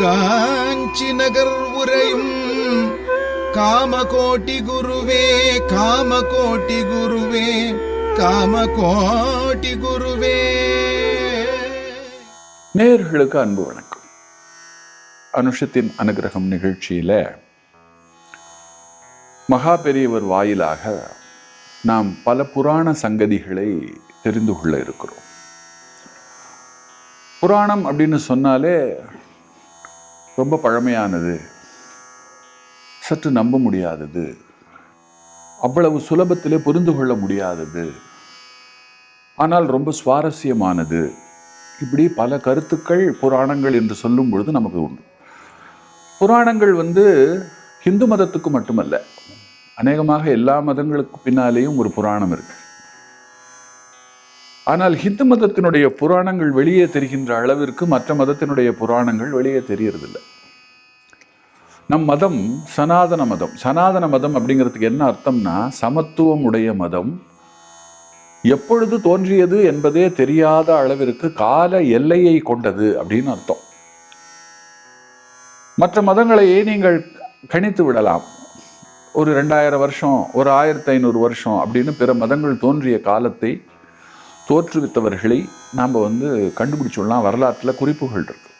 காஞ்சி நகர் உரையும் காமகோட்டி குருவே காமகோட்டி குருவே காமகோட்டி குருவே. நேர்களுக்கு அன்பு வணக்கம். அனுஷத்தின் அனுகிரகம் நிகழ்ச்சியில மகா பெரியவர் வாயிலாக நாம் பல புராண சங்கதிகளை தெரிந்து கொள்ள இருக்கிறோம். புராணம் அப்படின்னு சொன்னாலே ரொம்ப பழமையானது. சற்று நம்ப முடியாதது. அவ்வளவு சுலபத்திலே புரிந்து கொள்ள முடியாதது. ஆனால் ரொம்ப சுவாரஸ்யமானது. இப்படி பல கருத்துக்கள் புராணங்கள் என்று சொல்லும் பொழுது நமக்கு உண்டு. புராணங்கள் வந்து ஹிந்து மதத்துக்கு மட்டுமல்ல. அநேகமாக எல்லா மதங்களுக்கு பின்னாலேயும் ஒரு புராணம் இருக்கு. ஆனால் ஹிந்து மதத்தினுடைய புராணங்கள் வெளியே தெரிகின்ற அளவிற்கு மற்ற மதத்தினுடைய புராணங்கள் வெளியே தெரியறதில்லை. நம் மதம் சனாதன மதம். சனாதன மதம் அப்படிங்கிறதுக்கு என்ன அர்த்தம்னா சமத்துவம் உடைய மதம். எப்பொழுது தோன்றியது என்பதே தெரியாத அளவிற்கு கால எல்லையை கொண்டது அப்படின்னு அர்த்தம். மற்ற மதங்களையே நீங்கள் கணித்து விடலாம். ஒரு ரெண்டாயிரம் வருஷம் ஒரு ஆயிரத்தி ஐநூறு வருஷம் அப்படின்னு பிற மதங்கள் தோன்றிய காலத்தை தோற்றுவித்தவர்களை நாம் வந்து கண்டுபிடிச்சுடலாம் வரலாற்றில் குறிப்புகள் இருக்கு.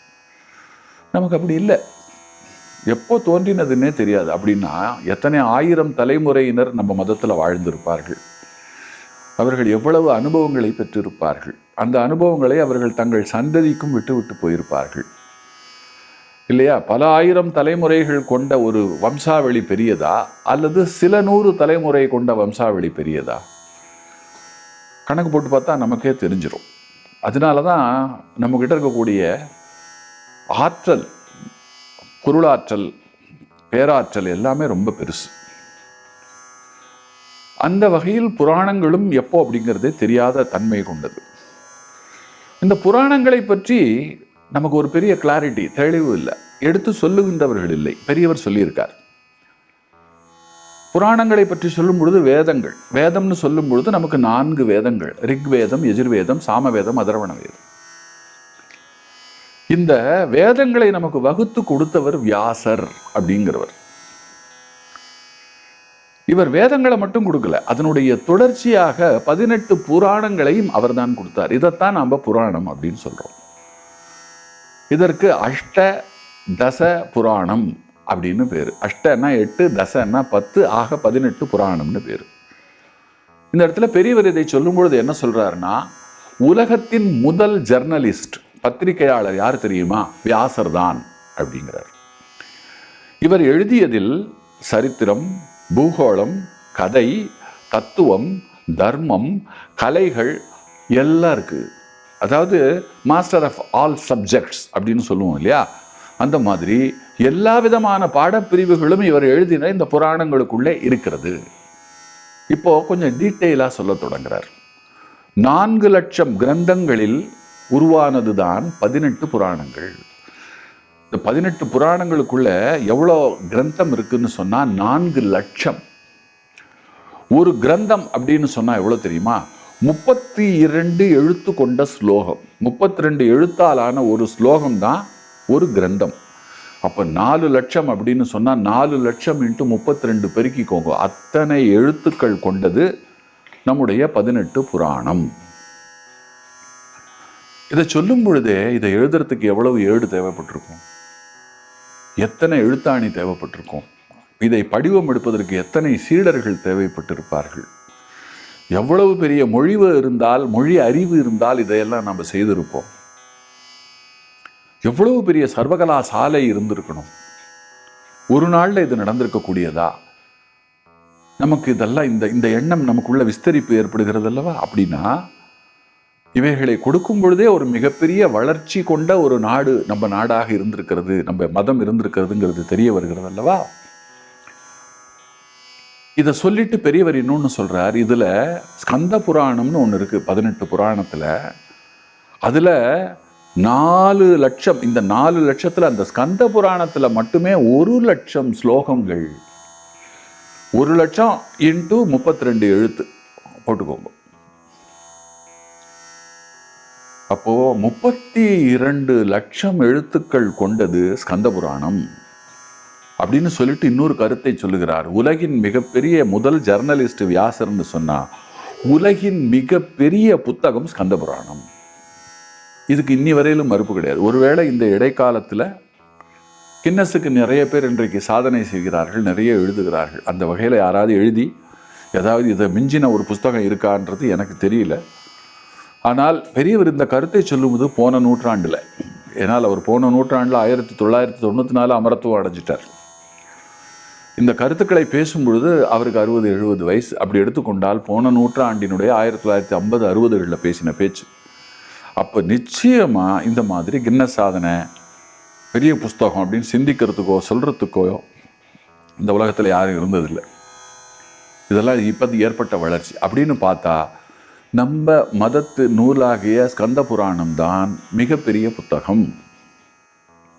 நமக்கு அப்படி இல்லை. எப்போ தோன்றினதுன்னே தெரியாது. அப்படின்னா எத்தனை ஆயிரம் தலைமுறையினர் நம்ம மதத்தில் வாழ்ந்திருப்பார்கள். அவர்கள் எவ்வளவு அனுபவங்களை பெற்றிருப்பார்கள். அந்த அனுபவங்களை அவர்கள் தங்கள் சந்ததிக்கும் விட்டுவிட்டு போயிருப்பார்கள். இல்லையா? பல ஆயிரம் தலைமுறைகள் கொண்ட ஒரு வம்சாவளி பெரியதா? அல்லது சில நூறு தலைமுறை கொண்ட வம்சாவளி பெரியதா? கணக்கு போட்டு பார்த்தா நமக்கே தெரிஞ்சிடும் அதனால தான் நம்மக்கிட்ட இருக்கக்கூடிய ஆற்றல் குருளாற்றல் பேராற்றல் எல்லாமே ரொம்ப பெருசு. அந்த வகையில் புராணங்களும் எப்போ அப்படிங்கிறதே தெரியாத தன்மை கொண்டது. இந்த புராணங்களை பற்றி நமக்கு ஒரு பெரிய கிளாரிட்டி தெளிவு இல்லை. எடுத்து சொல்லுகின்றவர்கள் இல்லை. பெரியவர் சொல்லியிருக்கார். புராணங்களை பற்றி சொல்லும் பொழுது வேதங்கள் வேதம்னு சொல்லும் பொழுது நமக்கு நான்கு வேதங்கள் ரிக்வேதம் எஜுர்வேதம் சாமவேதம் அதர்வண வேதம். இந்த வேதங்களை நமக்கு வகுத்து கொடுத்தவர் வியாசர் அப்படிங்கிறவர். இவர் வேதங்களை மட்டும் கொடுக்கல அதனுடைய தொடர்ச்சியாக பதினெட்டு புராணங்களையும் அவர் தான் கொடுத்தார். இதைத்தான் நாம் புராணம் அப்படின்னு சொல்றோம். இதற்கு அஷ்ட தச புராணம் அப்படின்னு பேர். அஷ்டன்னா எட்டு தசன்னா பத்து ஆக பதினெட்டு புராணம்னு பேர். இந்த இடத்துல பெரியவர் இதை சொல்லும் பொழுது என்ன சொல்றாருன்னா உலகத்தின் முதல் ஜெர்னலிஸ்ட் பத்திரிகையாளர் யார் தெரியுமா? வியாசர் தான் அப்படிங்கிறார். இவர் எழுதியதில் சரித்திரம் பூகோளம் கதை தத்துவம் தர்மம் கலைகள் எல்லாம் இருக்குது அதாவது மாஸ்டர் ஆஃப் ஆல் சப்ஜெக்ட்ஸ் அப்படின்னு சொல்லுவோம் இல்லையா? அந்த மாதிரி எல்லா விதமான பாடப்பிரிவுகளும் இவர் எழுதின இந்த புராணங்களுக்குள்ளே இருக்கிறது. இப்போ கொஞ்சம் டீட்டெயிலாக சொல்ல தொடங்குறார். நான்கு லட்சம் கிரந்தங்களில் உருவானது தான் பதினெட்டு புராணங்கள். இந்த பதினெட்டு புராணங்களுக்குள்ள எவ்வளோ கிரந்தம் இருக்குன்னு சொன்னால் நான்கு லட்சம். ஒரு கிரந்தம் அப்படின்னு சொன்னால் எவ்வளோ தெரியுமா? முப்பத்தி இரண்டு எழுத்து கொண்ட ஸ்லோகம். முப்பத்தி ரெண்டு எழுத்தாலான ஒரு ஸ்லோகம் தான் ஒரு கிரந்தம். அப்போ நாலு லட்சம் அப்படின்னு சொன்னால் நாலு லட்சம் இன்ட்டு முப்பத்தி ரெண்டு பெருக்கிக்கோங்க. அத்தனை எழுத்துக்கள் கொண்டது நம்முடைய பதினெட்டு புராணம். இதை சொல்லும் பொழுதே இதை எழுதுறதுக்கு எவ்வளவு ஏடு தேவைப்பட்டிருக்கும்? எத்தனை எழுத்தாணி தேவைப்பட்டிருக்கும்? இதை படிவம் எடுப்பதற்கு எத்தனை சீடர்கள் தேவைப்பட்டிருப்பார்கள்? எவ்வளவு பெரிய மொழிவு இருந்தால் மொழி அறிவு இருந்தால் இதையெல்லாம் நம்ம செய்திருப்போம். எவ்வளவு பெரிய சர்வகலா சாலை இருந்திருக்கணும்? ஒரு நாள்ல இது நடந்திருக்கக்கூடியதா? நமக்கு இதெல்லாம் இந்த இந்த எண்ணம் நமக்குள்ள விஸ்தரிப்பு ஏற்படுகிறது அல்லவா அப்படின்னா இவைகளை கொடுக்கும் பொழுதே ஒரு மிகப்பெரிய வளர்ச்சி கொண்ட ஒரு நாடு நம்ம நாடாக இருந்திருக்கிறது நம்ம மதம் இருந்திருக்கிறதுங்கிறது தெரிய வருகிறது அல்லவா? இதை சொல்லிட்டு பெரியவர் இன்னொன்று சொல்கிறார் இதில் ஸ்கந்த புராணம்னு ஒன்று இருக்குது பதினெட்டு புராணத்தில். அதில் நாலு லட்சம் இந்த நாலு லட்சத்தில் அந்த ஸ்கந்த புராணத்தில் மட்டுமே ஒரு லட்சம் ஸ்லோகங்கள். ஒரு லட்சம் இன்ட்டு முப்பத்தி ரெண்டு எழுத்து. போட்டுக்கோங்க. அப்போது முப்பத்தி இரண்டு லட்சம் எழுத்துக்கள் கொண்டது ஸ்கந்த புராணம் அப்படின்னு சொல்லிட்டு இன்னொரு கருத்தை சொல்லுகிறார். உலகின் மிகப்பெரிய முதல் ஜர்னலிஸ்ட் வியாசர்னு சொன்னால் உலகின் மிகப்பெரிய புத்தகம் ஸ்கந்த புராணம் இதுக்கு இன்னி வரையிலும் மறுப்பு கிடையாது. ஒருவேளை இந்த இடைக்காலத்தில் கின்னஸுக்கு நிறைய பேர் இன்றைக்கு சாதனை செய்கிறார்கள் நிறைய எழுதுகிறார்கள். அந்த வகையில் யாராவது எழுதி ஏதாவது இதை மிஞ்சின ஒரு புஸ்தகம் இருக்கான்றது எனக்கு தெரியல. ஆனால் பெரியவர் இந்த கருத்தை சொல்லும்போது போன நூற்றாண்டில் ஏன்னால் அவர் போன நூற்றாண்டில் ஆயிரத்தி தொள்ளாயிரத்தி தொண்ணூற்றி நாலு அமரத்துவம் அடைஞ்சிட்டார். இந்த கருத்துக்களை பேசும்பொழுது அவருக்கு அறுபது எழுபது வயசு. அப்படி எடுத்துக்கொண்டால் போன நூற்றாண்டினுடைய ஆயிரத்தி தொள்ளாயிரத்தி ஐம்பது அறுபதுகளில் பேசின பேச்சு. அப்போ நிச்சயமாக இந்த மாதிரி கின்னஸ் சாதனை பெரிய புஸ்தகம் அப்படின்னு சிந்திக்கிறதுக்கோ சொல்கிறதுக்கோ இந்த உலகத்தில் யாரும் இருந்ததில்லை. இதெல்லாம் இப்போ ஏற்பட்ட வளர்ச்சி. அப்படின்னு பார்த்தா நம்ம மதத்து நூலாகிய ஸ்கந்த புராணம் தான் மிகப்பெரிய புத்தகம்.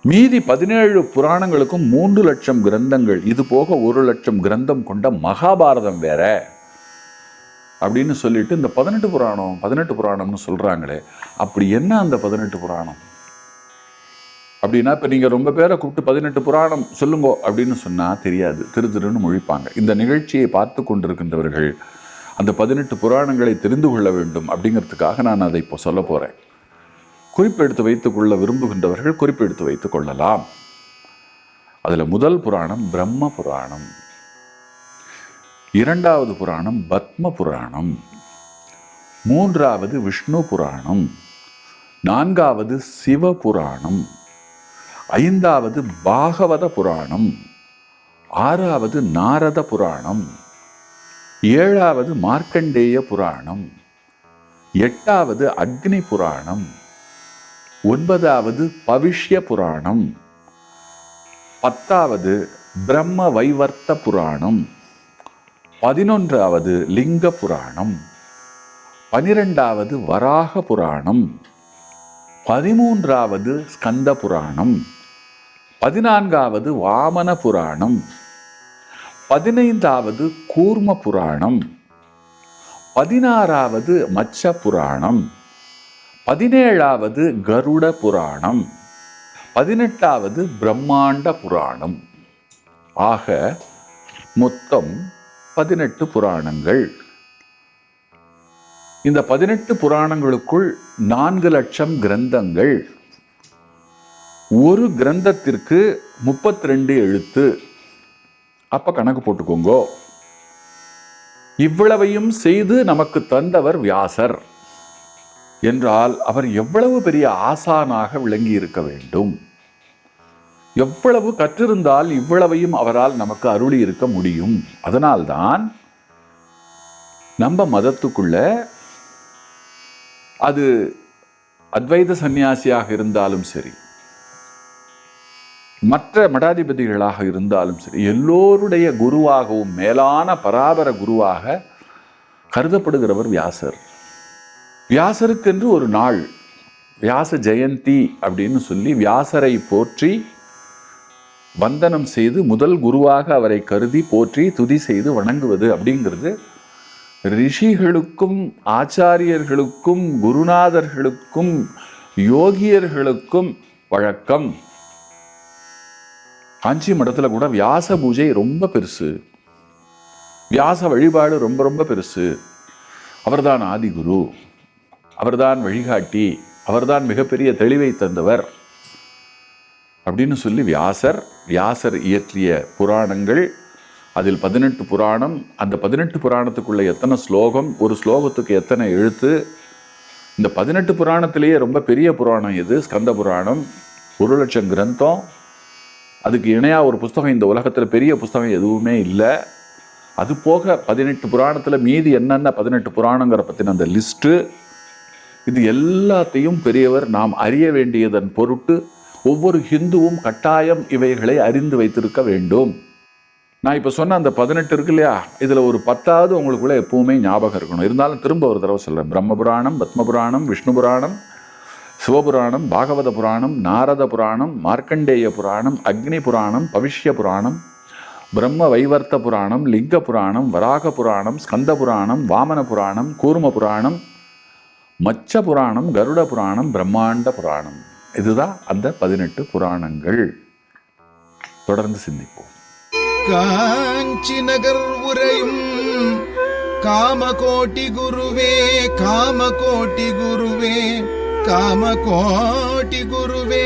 மீதி பதினேழு புராணங்களுக்கும் மூன்று லட்சம் கிரந்தங்கள் இது போக ஒரு லட்சம் கிரந்தம் கொண்ட மகாபாரதம் வேற. அப்படின்னு சொல்லிட்டு இந்த பதினெட்டு புராணம் பதினெட்டு புராணம்னு சொல்றாங்களே அப்படி என்ன அந்த பதினெட்டு புராணம்? அப்படின்னா இப்போ நீங்கள் ரொம்ப பேரை கூப்பிட்டு பதினெட்டு புராணம் சொல்லுங்கோ அப்படின்னு சொன்னால் தெரியாது திரு திருன்னு முழிப்பாங்க. இந்த நிகழ்ச்சியை பார்த்து கொண்டிருக்கின்றவர்கள் அந்த பதினெட்டு புராணங்களை தெரிந்து கொள்ள வேண்டும் அப்படிங்கிறதுக்காக நான் அதை இப்போ சொல்ல போகிறேன் குறிப்பெடுத்து வைத்துக்கொள்ள விரும்புகின்றவர்கள் குறிப்பெடுத்து வைத்துக் கொள்ளலாம். அதில் முதல் புராணம் பிரம்ம புராணம். இரண்டாவது புராணம் பத்ம புராணம். மூன்றாவது விஷ்ணு புராணம். நான்காவது சிவ புராணம். ஐந்தாவது பாகவத புராணம். ஆறாவது நாரத புராணம். ஏழாவது மார்க்கண்டேய புராணம். எட்டாவது அக்னி புராணம். ஒன்பதாவது பவிஷ்ய புராணம். பத்தாவது பிரம்ம வைவர்த்த புராணம். பதினொன்றாவது லிங்க புராணம். பனிரெண்டாவது வராக புராணம். பதிமூன்றாவது ஸ்கந்த புராணம். பதினான்காவது வாமன புராணம். பதினைந்தாவது கூர்ம புராணம் பதினாறாவது மச்ச புராணம் பதினேழாவது கருட புராணம் பதினெட்டாவது பிரம்மாண்ட புராணம் ஆக மொத்தம் பதினெட்டு புராணங்கள். இந்த பதினெட்டு புராணங்களுக்குள் நான்கு லட்சம் கிரந்தங்கள். ஒரு கிரந்தத்திற்கு முப்பத்தி ரெண்டு எழுத்து. அப்ப கணக்கு போட்டுக்கோங்கோ. இவ்வளவையும் செய்து நமக்கு தந்தவர் வியாசர். என்றால் அவர் எவ்வளவு பெரிய ஆசானாக விளங்கி இருக்க வேண்டும். எவ்வளவு கற்றிருந்தால் இவ்வளவையும் அவரால் நமக்கு அருளி இருக்க முடியும். அதனால்தான் நம்ம மதத்துக்குள்ள அது அத்வைத சந்நியாசியாக இருந்தாலும் சரி மற்ற மடாதிபதிகளாக இருந்தாலும் சரி எல்லோருடைய குருவாகவும் மேலான பராபர குருவாக கருதப்படுகிறவர் வியாசர். வியாசருக்கென்று ஒரு நாள் வியாச ஜெயந்தி அப்படின்னு சொல்லி வியாசரை போற்றி வந்தனம் செய்து முதல் குருவாக அவரை கருதி போற்றி துதி செய்து வணங்குவது அப்படிங்கிறது ரிஷிகளுக்கும் ஆச்சாரியர்களுக்கும் குருநாதர்களுக்கும் யோகியர்களுக்கும் வழக்கம். காஞ்சி மடத்தில் கூட வியாச பூஜை ரொம்ப பெருசு. வியாச வழிபாடு ரொம்ப ரொம்ப பெருசு. அவர்தான் ஆதிகுரு. அவர்தான் வழிகாட்டி. அவர்தான் மிகப்பெரிய தெளிவை தந்தவர். அப்படின்னு சொல்லி வியாசர் வியாசர் இயற்றிய புராணங்கள் அதில் பதினெட்டு புராணம். அந்த பதினெட்டு புராணத்துக்குள்ள எத்தனை ஸ்லோகம் ஒரு ஸ்லோகத்துக்கு எத்தனை எழுத்து? இந்த பதினெட்டு புராணத்திலேயே ரொம்ப பெரிய புராணம் இது ஸ்கந்த புராணம் ஒரு லட்சம் கிரந்தம் அதுக்கு இணையாக ஒரு புஸ்தகம் இந்த உலகத்தில் பெரிய புஸ்தகம் எதுவுமே இல்லை. அது போக பதினெட்டு புராணத்தில் மீதி என்னென்ன பதினெட்டு புராணங்கிற பற்றின அந்த லிஸ்ட்டு இது எல்லாத்தையும் பெரியவர் நாம் அறிய வேண்டியதன் பொருட்டு ஒவ்வொரு ஹிந்துவும் கட்டாயம் இவைகளை அறிந்து வைத்திருக்க வேண்டும். நான் இப்போ சொன்ன அந்த பதினெட்டு இருக்கு இல்லையா? இதில் ஒரு பத்தாவது உங்களுக்குள்ளே எப்பவுமே ஞாபகம் இருக்கணும். இருந்தாலும் திரும்ப ஒரு தடவை சொல்கிறேன் பிரம்ம புராணம் பத்ம புராணம் விஷ்ணு புராணம் சிவபுராணம் பாகவத புராணம் நாரத புராணம் மார்க்கண்டேய புராணம் அக்னி புராணம் பவிஷ்ய புராணம் பிரம்ம வைவர்த்த புராணம் லிங்க புராணம் வராக புராணம் ஸ்கந்த புராணம் வாமன புராணம் கூர்ம புராணம் மச்ச புராணம் கருட புராணம் பிரம்மாண்ட புராணம். இதுதான் அந்த பதினெட்டு புராணங்கள். தொடர்ந்து சிந்திப்போம். காஞ்சி நகர் உரையும் காமகோட்டி குருவே காமகோட்டி குருவே காமகோட்டி குருவே.